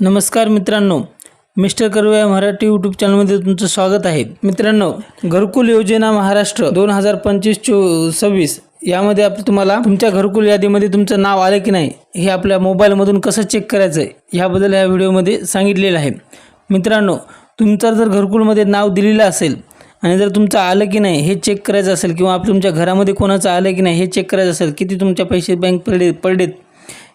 नमस्कार मित्रांनो mister Karve Marathi YouTube चॅनलमध्ये तुमचं स्वागत आहे. मित्रांनो घरकुल योजना महाराष्ट्र दोन हजार पंचवीस चो सव्वीस यामध्ये आप तुम्हाला तुमच्या घरकुल यादीमध्ये तुमचं नाव आलं की नाही हे आपल्या मोबाईलमधून कसं चेक करायचं आहे ह्याबद्दल या व्हिडिओमध्ये सांगितलेलं आहे. मित्रांनो तुमचं जर घरकुलमध्ये नाव दिलेलं असेल आणि जर तुमचं आलं की नाही हे चेक करायचं असेल किंवा आप तुमच्या घरामध्ये कोणाचं आलं की नाही हे चेक करायचं असेल किती तुमच्या पैसे बँक पडले पडलेत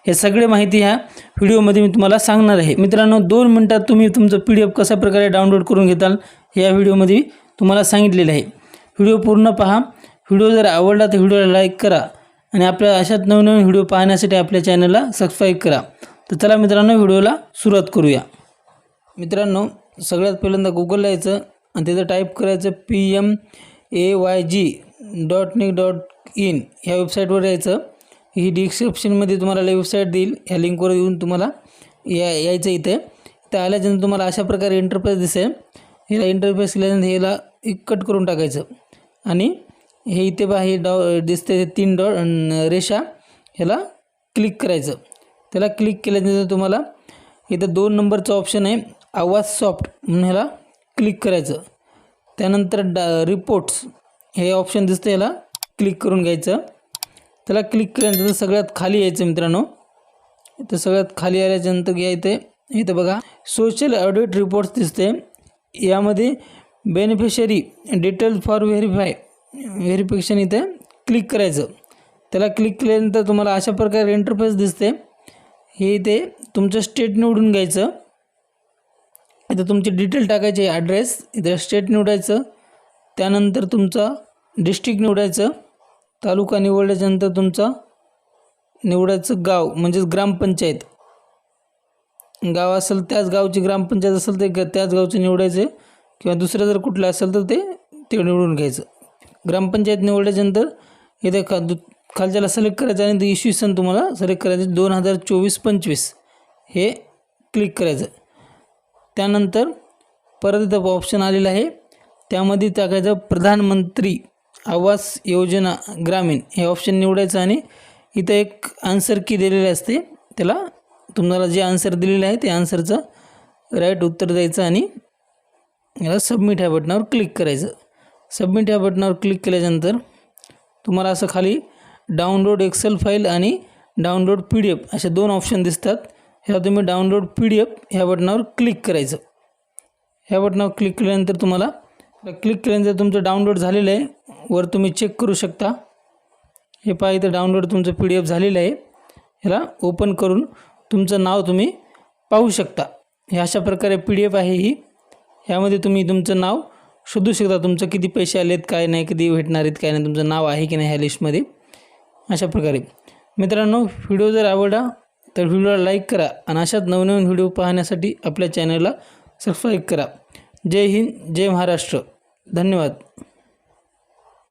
हे सगळे माहिती ह्या व्हिडिओमध्ये मी तुम्हाला सांगणार आहे. मित्रांनो दोन मिनटात तुम्ही तुमचं पी डी एफ कशा प्रकारे डाउनलोड करून घेताल हे या व्हिडिओमध्ये तुम्हाला सांगितलेलं आहे. व्हिडिओ पूर्ण पहा. व्हिडिओ जर आवडला तर व्हिडिओला लाईक करा आणि आपल्या अशाच नवनवीन व्हिडिओ पाहण्यासाठी आपल्या चॅनलला सबस्क्राईब करा. तर चला मित्रांनो व्हिडिओला सुरुवात करूया. मित्रांनो सगळ्यात पहिल्यांदा गुगलला यायचं आणि तिथं टाईप करायचं P M A Y G dot nic dot in ह्या वेबसाईटवर यायचं. ही डिस्क्रिप्शनमध्ये तुम्हाला वेबसाईट देईल. ह्या लिंकवर येऊन तुम्हाला या यायचं इथे. त्या आल्याच्यानंतर तुम्हाला अशा प्रकारे इंटरफेस दिसेल. ह्याला इंटरफेस केल्यानंतर ह्याला कट करून टाकायचं. आणि हे इथे पहा हे डॉ दिसते तीन डॉ रेषा ह्याला क्लिक करायचं. त्याला क्लिक केल्यानंतर तुम्हाला इथं दोन नंबरचं ऑप्शन आहे आवाज सॉफ्ट म्हणून ह्याला क्लिक करायचं. त्यानंतर डा रिपोर्ट्स हे ऑप्शन दिसतं याला क्लिक करून घ्यायचं. त्याला क्लिक केल्यानंतर सगळ्यात खाली यायचं मित्रांनो. इथं सगळ्यात खाली आल्याच्यानंतर या इथे इथं बघा. सोशल ऑडिट रिपोर्ट्स दिसते यामध्ये beneficiary details for verify verification इथे क्लिक करायचं. त्याला क्लिक केल्यानंतर तुम्हाला अशा प्रकारे इंटरफेस दिसते हे इथे तुमचं स्टेट निवडून घ्यायचं. इथं तुमची डिटेल टाकायचे ॲड्रेस इथं स्टेट निवडायचं. त्यानंतर तुमचा डिस्ट्रिक्ट निवडायचं. तालुका निवडल्याच्यानंतर तुमचा? निवडायचं गाव म्हणजेच ग्रामपंचायत. गाव असेल त्याच गावची ग्रामपंचायत असेल ते त्याच गावचं निवडायचं. किंवा दुसरं जर कुठलं असेल तर ते ते निवडून घ्यायचं. ग्रामपंचायत निवडल्याच्यानंतर इथे खा दु खालच्याला सिलेक्ट करायचं आणि ते इसवी सन तुम्हाला सिलेक्ट करायचं. दोन हजार चोवीस पंचवीस. हे क्लिक करायचं. त्यानंतर परत इथं ऑप्शन आलेलं आहे. त्यामध्ये टाकायचं प्रधानमंत्री. आवास योजना ग्रामीण हे ऑप्शन निवडायचं आणि इथं एक आन्सर की दिलेली असते. त्याला तुम्हाला जे आन्सर दिलेलं आहे ते आन्सरचं राईट उत्तर द्यायचं आणि याला सबमिट ह्या बटनावर क्लिक करायचं. सबमिट ह्या बटनावर क्लिक केल्याच्यानंतर तुम्हाला असं खाली डाउनलोड एक्सेल फाईल आणि डाउनलोड पी डी एफ असे दोन ऑप्शन दिसतात. ह्याला तुम्ही डाउनलोड पी डी एफ ह्या बटनावर क्लिक करायचं. ह्या बटनावर क्लिक केल्यानंतर तुम्हाला क्लिक केल्यानंतर तुमचं डाउनलोड झालेलं आहे. वर तुम्ही चेक करू शकता. हे पहा इथं डाउनलोड तुमचं पी डी एफ झालेलं आहे. ह्याला ओपन करून तुमचं नाव तुम्ही पाहू शकता. हे अशा प्रकारे पी डी एफ आहे ही. ह्यामध्ये तुम्ही तुमचं नाव शोधू शकता. तुमचं किती पैसे आलेत काय नाही किती भेटणार आहेत काय नाही तुमचं नाव आहे की नाही ह्या लिस्टमध्ये अशा प्रकारे. मित्रांनो व्हिडिओ जर आवडला तर व्हिडिओला लाईक करा आणि अशाच नवनवीन व्हिडिओ पाहण्यासाठी आपल्या चॅनलला सबस्क्राईब करा. जय हिंद जय महाराष्ट्र. धन्यवाद.